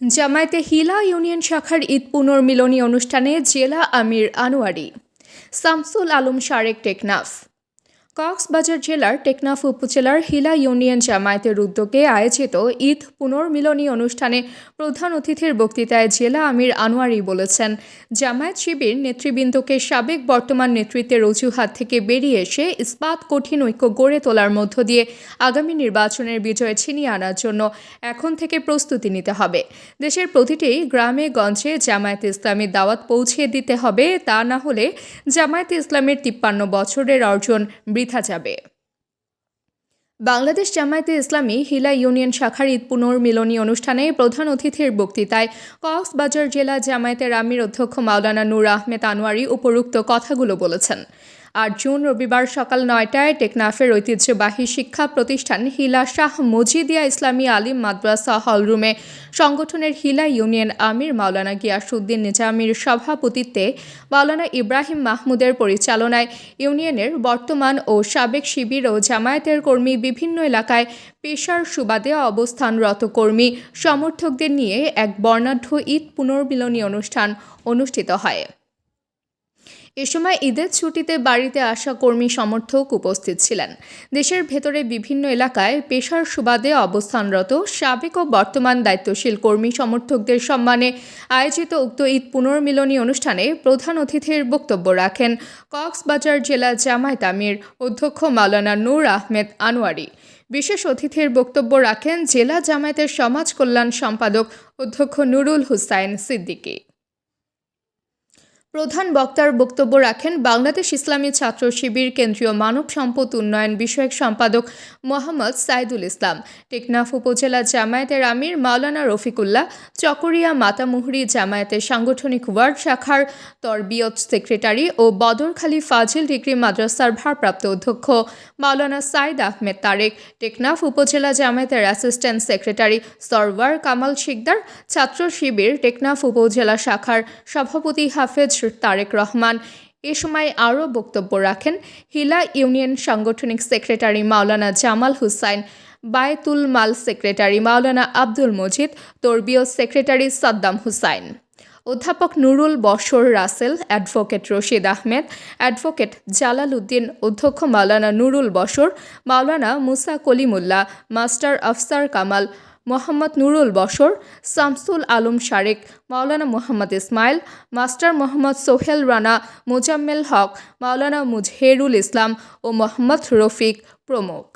জামায়াতে হিলা union শাখার ঈদ পুনর্মিলনী অনুষ্ঠানে জেলা আমির আনোয়ারি শামসুল আলম সারেক টেকনাফ। কক্সবাজার জেলার টেকনাফ উপজেলার হিলা ইউনিয়ন জামায়াতের উদ্যোগে আয়োজিত ঈদ পুনর্মিলনী অনুষ্ঠানে প্রধান অতিথির বক্তৃতায় জেলা আমির আনোয়ারি বলেছেন, জামায়াত শিবির নেতৃবৃন্দকে সাবেক বর্তমান নেতৃত্বের অজুহাত থেকে বেরিয়ে এসে ইস্পাত কঠিন ঐক্য গড়ে তোলার মধ্য দিয়ে আগামী নির্বাচনের বিজয় ছিনিয়ে আনার জন্য এখন থেকে প্রস্তুতি নিতে হবে। দেশের প্রতিটি গ্রামে গঞ্জে জামায়াত ইসলামের দাওয়াত পৌঁছে দিতে হবে, তা না হলে জামায়াত ইসলামের তিপ্পান্ন বছরের অর্জন বৃথা যাবে। বাংলাদেশ জামায়াতে ইসলামী হিলা ইউনিয়ন শাখার ঈদ পুনর্মিলনী অনুষ্ঠানে প্রধান অতিথির বক্তৃতায় কক্সবাজার জেলা জামায়াতের আমির অধ্যক্ষ মাওলানা নূর আহমেদ আনোয়ারি উপরুক্ত কথাগুলো বলেছেন। আট জুন রবিবার সকাল নয়টায় টেকনাফের ঐতিহ্যবাহী শিক্ষা প্রতিষ্ঠান হিলা শাহ মজিদিয়া ইসলামী আলিম মাদ্রাসা হলরুমে সংগঠনের হিলা ইউনিয়ন আমির মাওলানা গিয়াসুদ্দিন নিজামির সভাপতিত্বে মাওলানা ইব্রাহিম মাহমুদের পরিচালনায় ইউনিয়নের বর্তমান ও সাবেক শিবির ও জামায়াতের কর্মী বিভিন্ন এলাকায় পেশার সুবাদে অবস্থানরত কর্মী সমর্থকদের নিয়ে এক বর্ণাঢ্য ঈদ পুনর্মিলনী অনুষ্ঠান অনুষ্ঠিত হয়। এ সময় ঈদের ছুটিতে বাড়িতে আসা কর্মী সমর্থক উপস্থিত ছিলেন। দেশের ভেতরে বিভিন্ন এলাকায় পেশার সুবাদে অবস্থানরত সাবেক ও বর্তমান দায়িত্বশীল কর্মী সমর্থকদের সম্মানে আয়োজিত উক্ত ঈদ পুনর্মিলনী অনুষ্ঠানে প্রধান অতিথির বক্তব্য রাখেন কক্সবাজার জেলা জামায়াত আমির অধ্যক্ষ মাওলানা নূর আহমেদ আনোয়ারি। বিশেষ অতিথির বক্তব্য রাখেন জেলা জামায়াতের সমাজ কল্যাণ সম্পাদক অধ্যক্ষ নুরুল হুসাইন সিদ্দিকী। প্রধান বক্তার বক্তব্য রাখেন বাংলাদেশ ইসলামী ছাত্র শিবির কেন্দ্রীয় মানব সম্পদ উন্নয়ন বিষয়ক সম্পাদক মোহাম্মদ সাইদুল ইসলাম, টেকনাফ উপজেলা জামায়াতের আমির মাওলানা রফিকুল্লাহ, চকরিয়া মাতামুহুরি জামায়াতের সাংগঠনিক ওয়ার্ড শাখার তরবিয়ত সেক্রেটারি ও বদরখালী ফাজিল ডিগ্রি মাদ্রাসার ভারপ্রাপ্ত অধ্যক্ষ মাওলানা সাইদ আহমেদ তারেক, টেকনাফ উপজেলা জামায়াতের অ্যাসিস্ট্যান্ট সেক্রেটারি সরওয়ার কামাল শিকদার, ছাত্র শিবির টেকনাফ উপজেলা শাখার সভাপতি হাফেজ তারেক রহমান। এ সময় আরও বক্তব্য রাখেন হিলা ইউনিয়ন সাংগঠনিক সেক্রেটারি মাওলানা জামাল হুসাইন, বায়তুল মাল সেক্রেটারি মাওলানা আব্দুল মজিদ, তরবিয় সেক্রেটারি সাদ্দাম হুসাইন। অধ্যাপক নুরুল বশর রাসেল, অ্যাডভোকেট রশিদ আহমেদ, অ্যাডভোকেট জালাল উদ্দিন, অধ্যক্ষ মাওলানা নুরুল বশর, মাওলানা মুসা কলিমুল্লাহ, মাস্টার আফসার কামাল মোহাম্মদ নুরুল বসর শামসুল আলম শারেক, মাওলানা মোহাম্মদ ইসমাইল, মাস্টার মোহাম্মদ সোহেল রানা, মোজাম্মেল হক, মাওলানা মুজহেরুল ইসলাম ও মোহাম্মদ রফিক প্রমুখ।